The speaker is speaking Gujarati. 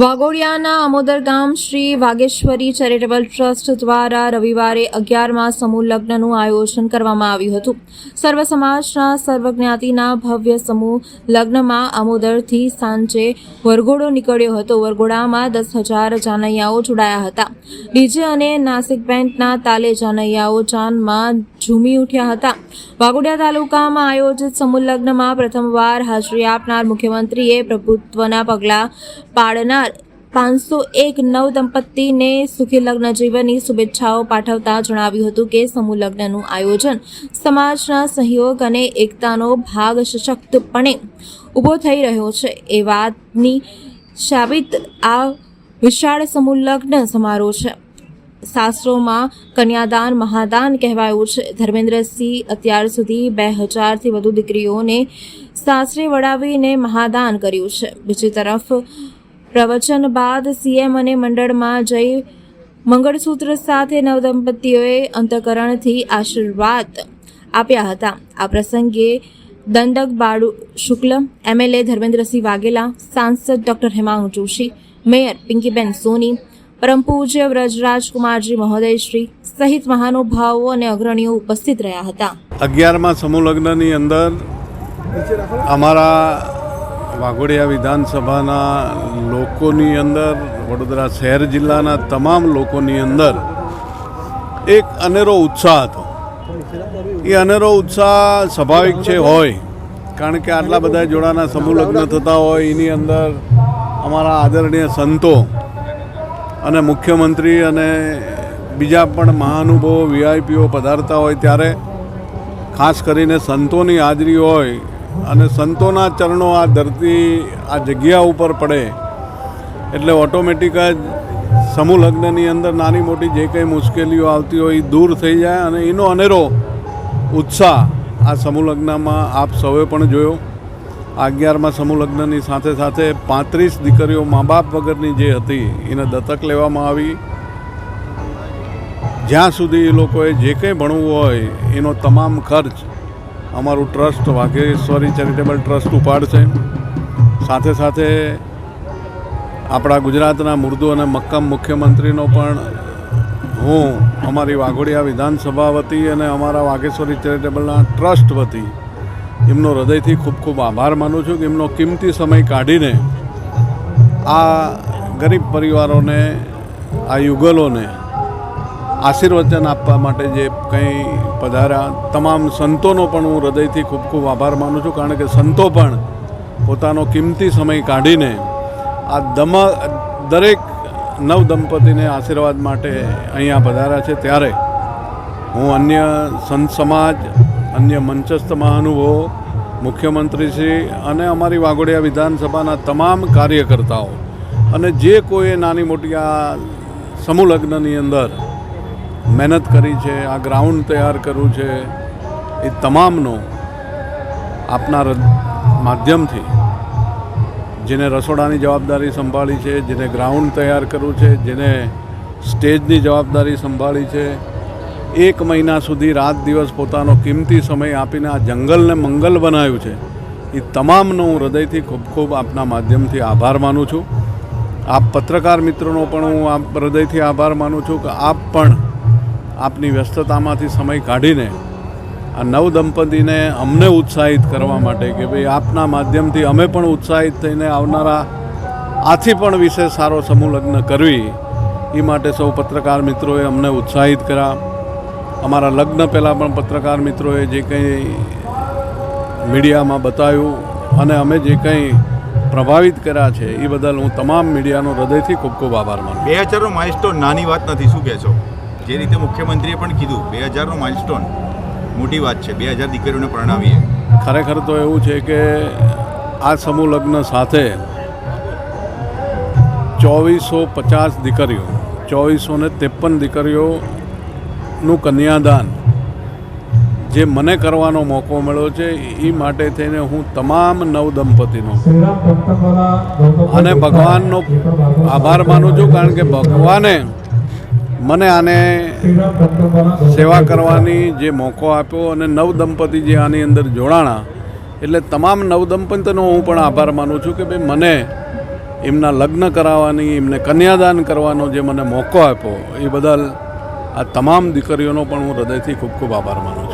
વાઘોડિયાના અમોદર ગામ શ્રી વાગેશ્વરી ચેરિટેબલ ટ્રસ્ટ દ્વારા રવિવારે અગિયારમાં સમૂહ લગ્નનું આયોજન કરવામાં આવ્યું હતું. સર્વ સમાજના સર્વજ્ઞાતિના ભવ્ય સમૂહ લગ્નમાં અમોદરથી સાંજે વરઘોડો નીકળ્યો હતો. વરઘોડામાં દસ હજાર જાનૈયાઓ જોડાયા હતા. ડીજે અને નાસિક બેન્ડના તાલે જાનૈયાઓ જાનમાં ઝૂમી ઉઠ્યા હતા. વાઘોડિયા તાલુકામાં આયોજિત સમૂહ લગ્નમાં પ્રથમવાર હાજરી આપનાર મુખ્યમંત્રીએ પ્રભુત્વના પગલાં પાડનાર પાંચસો એક નવ દંપતીને સુખી લગ્ન જીવનની શુભેચ્છાઓ પાઠવતા જણાવ્યું હતું કે સમૂહ લગ્નનું આયોજન સમાજના સહયોગ અને એકતાનો ભાગ સશક્તપણે ઊભો થઈ રહ્યો છે. એ વાતની સાબિત આ વિશાળ સમૂહ લગ્ન સમારોહ છે. શાસ્ત્રોમાં કન્યાદાન, મહાદાન કહેવાયું છે. ધર્મેન્દ્રસિંહ અત્યાર સુધી બે હજારથી વધુ દીકરીઓને સાસરે વડાવીને મહાદાન કર્યું છે. બીજી તરફ પ્રવચન બાદ સીએમ અને મંડળમાં જઈ મંગળસૂત્ર સાથે નવદંપતીઓએ અંતકરણથી આશીર્વાદ આપ્યા હતા. આ પ્રસંગે દંડક બાળુ શુક્લ, એમએલએ ધર્મેન્દ્રસિંહ વાઘેલા, સાંસદ ડોક્ટર હેમાંગ જોશી, મેયર પિંકીબેન સોની, પરમ પૂજ્ય વ્રજરાજકુમારજી મહોદયશ્રી સહિત મહાનુભાવો અને અગ્રણીઓ ઉપસ્થિત રહ્યા હતા. અગિયારમાં સમૂહ લગ્નની અંદર અમારા વાઘોડિયા વિધાનસભાના લોકોની અંદર, વડોદરા શહેર જિલ્લાના તમામ લોકોની અંદર એક અનેરો ઉત્સાહ હતો. એ અનેરો ઉત્સાહ સ્વાભાવિક છે, હોય. કારણ કે આટલા બધા જોડાના સમૂહ લગ્ન થતા હોય, એની અંદર અમારા આદરણીય સંતો અને મુખ્યમંત્રી અને બીજા પણ મહાનુભાવો વીઆઈપીઓ પધારતા હોય ત્યારે, ખાસ કરીને સંતોની હાજરી હોય અને સંતોના ચરણો આ ધરતી, આ જગ્યા ઉપર પડે, એટલે ઓટોમેટિક જ સમૂહ લગ્નની અંદર નાની મોટી જે કંઈ મુશ્કેલીઓ આવતી હોય એ દૂર થઈ જાય અને એનો અનેરો ઉત્સાહ આ સમૂહ લગ્નમાં આપ સૌએ પણ જોયો. આ અગિયારમાં સમૂહ લગ્નની સાથે સાથે પાંત્રીસ દીકરીઓ મા બાપ વગરની જે હતી, એને દત્તક લેવામાં આવી. જ્યાં સુધી એ લોકોએ જે કંઈ ભણવું હોય, એનો તમામ ખર્ચ અમારું ટ્રસ્ટ વાઘેશ્વરી ચેરિટેબલ ટ્રસ્ટ ઉપાડશે. સાથે સાથે આપણા ગુજરાતના મૃદુ અને મક્કમ મુખ્યમંત્રીનો પણ હું અમારી વાઘોડિયા વિધાનસભા વતી અને અમારા વાઘેશ્વરી ચેરિટેબલના ટ્રસ્ટ વતી એમનો હૃદયથી ખૂબ ખૂબ આભાર માનું છું કે એમનો કિંમતી સમય કાઢીને આ ગરીબ પરિવારોને, આ યુગલોને આશીર્વચન આપવા માટે જે કંઈ પધાર્યા, તમામ સંતોનો પણ હું હૃદયથી ખૂબ ખૂબ આભાર માનું છું, કારણ કે સંતો પણ પોતાનો કિંમતી સમય કાઢીને આ દમ, દરેક નવ દંપતીને આશીર્વાદ માટે અહીંયા પધાર્યા છે. ત્યારે હું અન્ય સંત સમાજ, અન્ય મંચસ્થ મહાનુભવો, મુખ્યમંત્રીશ્રી અને અમારી વાઘોડિયા વિધાનસભાના તમામ કાર્યકર્તાઓ અને જે કોઈએ નાની મોટી આ સમૂહ લગ્નની અંદર મહેનત કરી છે, આ ગ્રાઉન્ડ તૈયાર કર્યું છે, એ તમામનો આપના માધ્યમથી, જેને રસોડાની જવાબદારી સંભાળી છે, જેને ગ્રાઉન્ડ તૈયાર કરવું છે, જેને સ્ટેજની જવાબદારી સંભાળી છે, એક મહિના સુધી રાત દિવસ પોતાનો કિંમતી સમય આપીને આ જંગલને મંગલ બનાવ્યું છે, એ તમામનો હું હૃદયથી ખૂબ ખૂબ આપના માધ્યમથી આભાર માનું છું. આપ પત્રકાર મિત્રોનો પણ હું આપ હૃદયથી આભાર માનું છું કે આપ પણ આપની વ્યસ્તતામાંથી સમય કાઢીને આ નવ દંપતીને અમને ઉત્સાહિત કરવા માટે કે ભાઈ આપના માધ્યમથી અમે પણ ઉત્સાહિત થઈને આવનારા આથી પણ વિશે સારો સમૂહ લગ્ન કરવી એ માટે સૌ પત્રકાર મિત્રોએ અમને ઉત્સાહિત કર્યા. અમારા લગ્ન પહેલાં પણ પત્રકાર મિત્રોએ જે કંઈ મીડિયામાં બતાવ્યું અને અમે જે કંઈ પ્રભાવિત કર્યા છે એ બદલ હું તમામ મીડિયાનો હૃદયથી ખૂબ ખૂબ આભાર માનું બે હજારનો માઇલસ્ટોન નાની વાત નથી, શું કહેશો જે રીતે મુખ્યમંત્રીએ પણ કીધું બે હજારનો માઇલસ્ટોન મોટી વાત છે બે હજાર દીકરીઓને પરણાવીએ. ખરેખર તો એવું છે કે આ સમૂહ લગ્ન સાથે ચોવીસો પચાસ દીકરીઓ ચોવીસો ને ત્રેપન દીકરીઓનું કન્યાદાન જે મને કરવાનો મોકો મળ્યો છે એ માટે થઈને હું તમામ નવદંપતિનો અને ભગવાનનો આભાર માનું છું કારણ કે ભગવાને મને આને સેવા કરવાની જે મોકો આપ્યો અને નવદંપતી જે આની અંદર જોડાણા, એટલે તમામ નવદંપતીનો હું પણ આભાર માનું છું કે ભાઈ મને એમના લગ્ન કરાવવાની, એમને કન્યાદાન કરવાનો જે મને મોકો આપ્યો, એ બદલ આ તમામ દીકરીઓનો પણ હું હૃદયથી ખૂબ ખૂબ આભાર માનું છું.